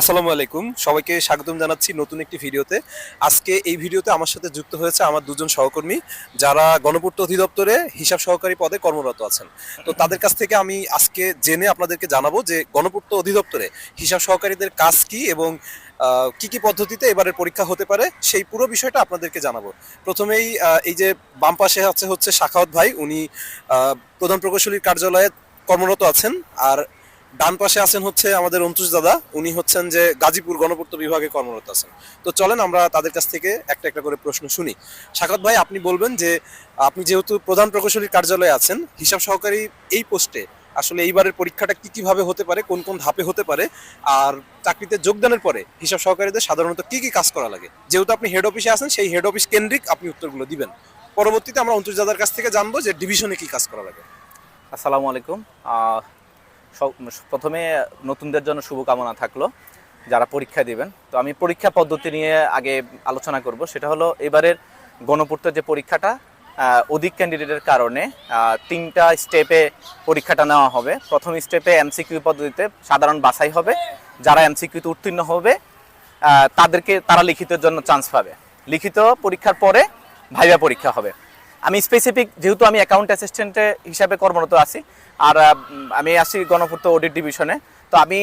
আসসালামু আলাইকুম। সবাইকে স্বাগতম জানাচ্ছি নতুন একটি ভিডিওতে। আজকে এই ভিডিওতে আমার সাথে যুক্ত হয়েছে আমার দুজন সহকর্মী, যারা গণপূর্ত অধিদপ্তরে হিসাব সহকারী পদে কর্মরত আছেন। তো তাদের কাছ থেকে আমি আজকে জেনে আপনাদেরকে জানাব যে গণপূর্ত অধিদপ্তরে হিসাব সহকারীদের কাজ কি এবং কি কি পদ্ধতিতে এবারের পরীক্ষা হতে পারে সেই পুরো বিষয়টা আপনাদেরকে জানাব। প্রথমেই এই যে বাম পাশে আছে হচ্ছে শাখাওয়াত ভাই। উনি প্রধান প্রকৌশলীর কার্যালয়ে কর্মরত আছেন। আর ডান পাশে আছেন হচ্ছে আমাদের অন্তুষ দাদা। উনি হচ্ছেন যে গাজীপুর গণপূর্ত বিভাগে কর্মরত আছেন। তো চলেন আমরা তাদের কাছ থেকে একটা একটা করে প্রশ্ন শুনি। সাকাত ভাই, আপনি বলবেন যে আপনি যেহেতু প্রধান প্রকৌশলীর কার্যালয়ে আছেন, হিসাব সহকারী এই পোস্টে আসলে এইবারের পরীক্ষাটা কি কীভাবে হতে পারে, কোন কোন ধাপে হতে পারে, আর চাকরিতে যোগদানের পরে হিসাব সহকারীদের সাধারণত কি কি কাজ করা লাগে? যেহেতু আপনি হেড অফিসে আছেন, সেই হেড অফিস কেন্দ্রিক আপনি উত্তরগুলো দিবেন। পরবর্তীতে আমরা অন্তুষ দাদার কাছ থেকে জানব যে ডিভিশনে কি কাজ করা লাগে। আসসালামু আলাইকুম। প্রথমে নতুনদের জন্য শুভকামনা থাকল, যারা পরীক্ষা দিবেন। তো আমি পরীক্ষা পদ্ধতি নিয়ে আগে আলোচনা করব। সেটা হলো, এবারের গণপূর্ত যে পরীক্ষাটা অধিক ক্যান্ডিডেটের কারণে তিনটা স্টেপে পরীক্ষাটা নেওয়া হবে। প্রথম স্টেপে এমসিকিউ পদ্ধতিতে সাধারণ বাছাই হবে। যারা এমসিকিউতে উত্তীর্ণ হবে তাদেরকে তারা লিখিতের জন্য চান্স পাবে। লিখিত পরীক্ষার পরে ভাইবা পরীক্ষা হবে। আমি স্পেসিফিক যেহেতু আমি অ্যাকাউন্ট অ্যাসিস্ট্যান্টে হিসাবে কর্মরত আছি, আর আমি আছি গণপূর্ত অডিট ডিভিশনে তো আমি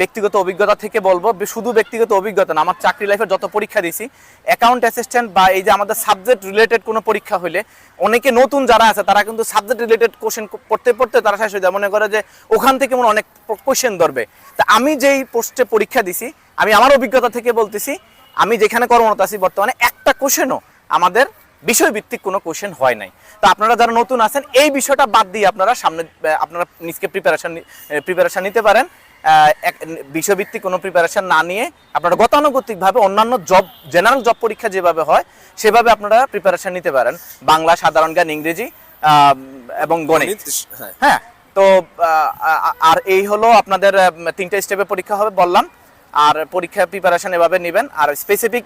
ব্যক্তিগত অভিজ্ঞতা থেকে বলব শুধু ব্যক্তিগত অভিজ্ঞতা না, আমার চাকরি লাইফে যত পরীক্ষা দিয়েছি অ্যাকাউন্ট অ্যাসিস্ট্যান্ট বা এই যে আমাদের সাবজেক্ট রিলেটেড কোনো পরীক্ষা হলে অনেকে নতুন যারা আছে, তারা কিন্তু সাবজেক্ট রিলেটেড কোশ্চেন পড়তে পড়তে তারা শেষ হয়ে যায়। মনে করে যে ওখান থেকে মনে অনেক কোশ্চেন ধরবে। তা আমি যেই পোস্টে পরীক্ষা দিছি, আমি আমার অভিজ্ঞতা থেকে বলতেছি, আমি যেখানে কর্মরত আছি বর্তমানে একটা কোশ্চেনও আমাদের বিষয়ভিত্তিক কোনো কোশ্চেন হয় নাই। তো আপনারা যারা নতুন আছেন এই বিষয়টা বাদ দিয়ে আপনারা সামনে আপনারা নিজকে প্রিপারেশন প্রিপারেশন নিতে পারেন। বিষয়ভিত্তিক কোনো প্রিপারেশন না নিয়ে আপনারা গতানুগতিকভাবে অন্যান্য জব জেনারেল জব পরীক্ষা যেভাবে হয় সেভাবে আপনারা প্রিপারেশন নিতে পারেন। বাংলা সাধারণ জ্ঞান ইংরেজি এবং গণিত। হ্যাঁ। হ্যাঁ তো আর এই হলো আপনাদের তিনটে স্টেপে পরীক্ষা হবে বললাম। আর পরীক্ষা প্রিপারেশন এভাবে নেবেন। আর স্পেসিফিক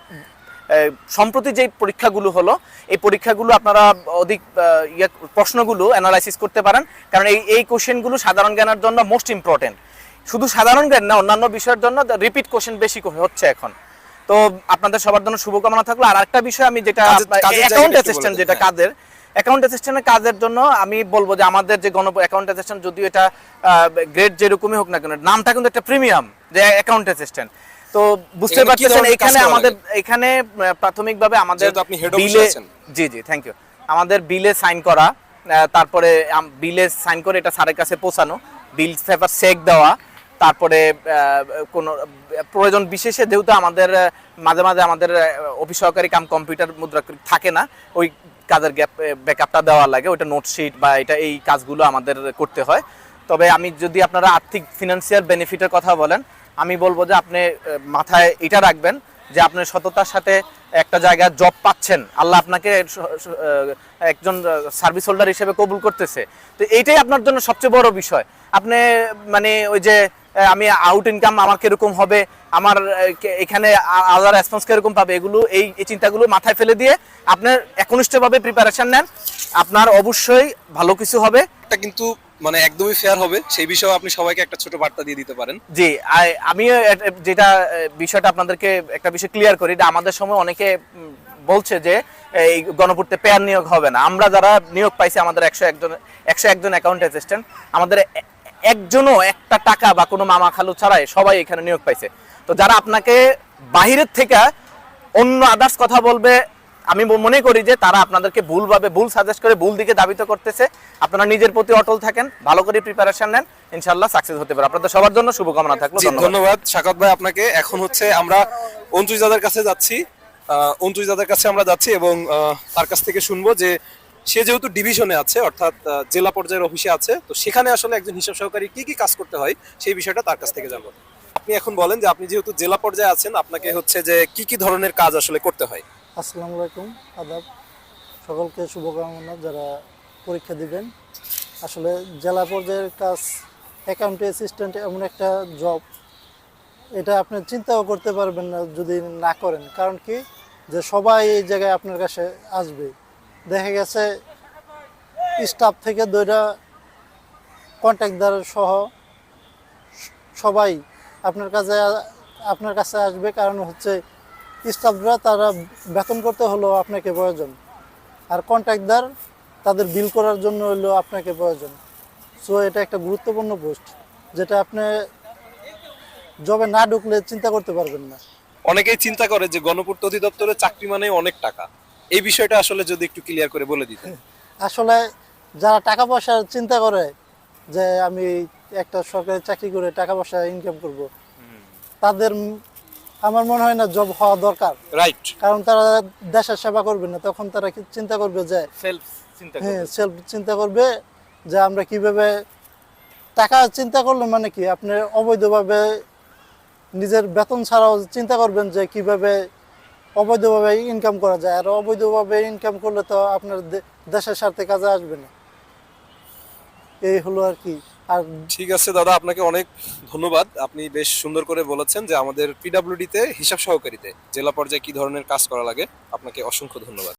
সম্প্রতি যে পরীক্ষাগুলো হলো এই পরীক্ষাগুলো আপনারা অধিক ইয়ে প্রশ্নগুলো অ্যানালাইসিস করতে পারেন। কারণ এই এই কোশ্চেনগুলো সাধারণ জ্ঞানের জন্য মোস্ট ইম্পর্টেন্ট শুধু সাধারণ জ্ঞান না অন্যান্য বিষয়ের জন্য রিপিট কোশ্চেন বেশি হচ্ছে এখন। তো আপনাদের সবার জন্য শুভকামনা থাকল। আর একটা বিষয় আমি যেটা অ্যাকাউন্ট অ্যাসিস্ট্যান্ট যেটা। কাজের অ্যাকাউন্ট অ্যাসিস্ট্যান্টের কাজের জন্য আমি বলব যে আমাদের যে গণ অ্যাকাউন্ট অ্যাসিস্ট্যান্ট যদিও এটা গ্রেড যেরকমই হোক না কেন নামটা কিন্তু একটা প্রিমিয়াম যে অ্যাকাউন্ট অ্যাসিস্ট্যান্ট তো বুঝতে পারতেছেন এখানে আমাদের এখানে প্রাথমিকভাবে আমাদের বিলে। জি জি থ্যাংক ইউ আমাদের বিলে সাইন করা তারপরে বিলে সাইন করে এটা স্যারের কাছে পৌঁছানো বিল পেপার চেক দেওয়া তারপরে কোনো প্রয়োজন বিশেষে যেহেতু আমাদের মাঝে মাঝে আমাদের অফিস সহকারী কাম কম্পিউটার মুদ্রা থাকে না ওই কাজের গ্যাপ ব্যাকআপটা দেওয়া লাগে ওইটা নোটশিট বা এটা এই কাজগুলো আমাদের করতে হয়। তবে আমি যদি আপনারা আর্থিক ফিনান্সিয়াল বেনিফিটের কথা বলেন আমি বলব যে আপনি মাথায় এটা রাখবেন যে আপনি সততার সাথে একটা জায়গায় জব পাচ্ছেন। আল্লাহ আপনাকে একজন সার্ভিস হোল্ডার হিসেবে কবুল করতেছে। তো এইটাই আপনার জন্য সবচেয়ে বড় বিষয়। আপনি মানে ওই যে আমি আউট ইনকাম আমার কীরকম হবে, আমার এখানে আলাদা রেসপন্স কীরকম পাবে, এগুলো, এই চিন্তাগুলো মাথায় ফেলে দিয়ে আপনার একনিষ্ঠভাবে প্রিপারেশন নেন। আপনার অবশ্যই ভালো কিছু হবে। এটা কিন্তু মানে একদমই ফেয়ার হবে। সেই বিষয়ে আপনি সবাইকে একটা ছোট বার্তা দিয়ে দিতে পারেন। জি এ- যেটা বিষয়টা আপনাদেরকে একটা বিষয় ক্লিয়ার করি, যে আমাদের সময় অনেকে বলছে যে, এই গণপূর্তে পেয়ার নিয়োগ হবে না। আমরা যারা নিয়োগ পাইছি, আমাদের একশো একজন একশো একজন অ্যাকাউন্ট অ্যাসিস্ট্যান্ট আমাদের একজনও একটা টাকা বা কোনো মামা খালু ছাড়াই সবাই এখানে নিয়োগ পাইছে। তো যারা আপনাকে বাহিরের থেকে অন্য আদার্স কথা বলবে আমি মনে করি যে তারা আপনাদেরকে ভুলভাবে ভুল সাজেস্ট করে ভুল দিকে দাবিত করতেছে। আপনারা নিজের প্রতি অটল থাকেন ভালো করে প্রিপারেশন নেন ইনশাল্লাহ সাকসেস হতে পারে। আপনাদের সবার জন্য শুভকামনা থাকল ধন্যবাদ। শাকাত ভাই আপনাকে এখন হচ্ছে আমরা অন্তুজ দাদার কাছে যাচ্ছি। অন্তুজ দাদার কাছে আমরা যাচ্ছি এবং তার কাছ থেকে শুনব যে সে যেহেতু ডিভিশনে আছে অর্থাৎ জেলা পর্যায়ের অফিসে আছে তো সেখানে আসলে একজন হিসাব সহকারী কি কি কাজ করতে হয় সেই বিষয়টা তার কাছ থেকে জানব। আপনি এখন বলেন যে আপনি যেহেতু জেলা পর্যায়ে আছেন আপনাকে হচ্ছে যে কি কি ধরনের কাজ আসলে করতে হয়? আসসালামু আলাইকুম, আদাব। সকলকে শুভকামনা যারা পরীক্ষা দিবেন। আসলে জেলা পর্যায়ের কাজ অ্যাকাউন্ট অ্যাসিস্ট্যান্ট এমন একটা জব এটা আপনি চিন্তাও করতে পারবেন না যদি না করেন। কারণ কি? যে সবাই এই জায়গায় আপনার কাছে আসবে। দেখা গেছে স্টাফ থেকে দইটা কন্ট্যাক্টদার সহ সবাই আপনার কাছে আপনার কাছে আসবে। কারণ হচ্ছে স্টাফরা তারা বেতন করতে হলো আপনাকে প্রয়োজন। আর কন্ট্রাক্টদার তাদের বিল করার জন্য হলো আপনাকে প্রয়োজন। সো এটা একটা গুরুত্বপূর্ণ পোস্ট যেটা আপনি জবে না ঢুকলে চিন্তা করতে পারবেন না। অনেকেই চিন্তা করে যে গণপূর্ত অধিদপ্তরে চাকরি মানে অনেক টাকা। এই বিষয়টা আসলে যদি একটু ক্লিয়ার করে বলে দিতেন। আসলে যারা টাকা পয়সার চিন্তা করে যে আমি একটা সরকারি চাকরি করে টাকা পয়সা ইনকাম করব তাদের আমার মনে হয় না জব হওয়া দরকার। রাইট কারণ তারা দেশের সেবা করবে না তখন তারা কি চিন্তা করবে যে সেলফ চিন্তা হ্যাঁ সেলফ চিন্তা করবে যে আমরা কীভাবে টাকা চিন্তা করলে মানে কি আপনি অবৈধভাবে নিজের বেতন ছাড়াও চিন্তা করবেন যে কীভাবে অবৈধভাবে ইনকাম করা যায়। আর অবৈধভাবে ইনকাম করলে তো আপনার দেশের স্বার্থে কাজে আসবে না। এই হলো আর কি। আর ঠিক আছে, দাদা, আপনাকে অনেক ধন্যবাদ। আপনি বেশ সুন্দর করে বলেছেন যে আমাদের পিডাব্লিউডিতে হিসাব সহকারীতে জেলা পর্যায়ে কি ধরনের কাজ করা লাগে। আপনাকে অসংখ্য ধন্যবাদ।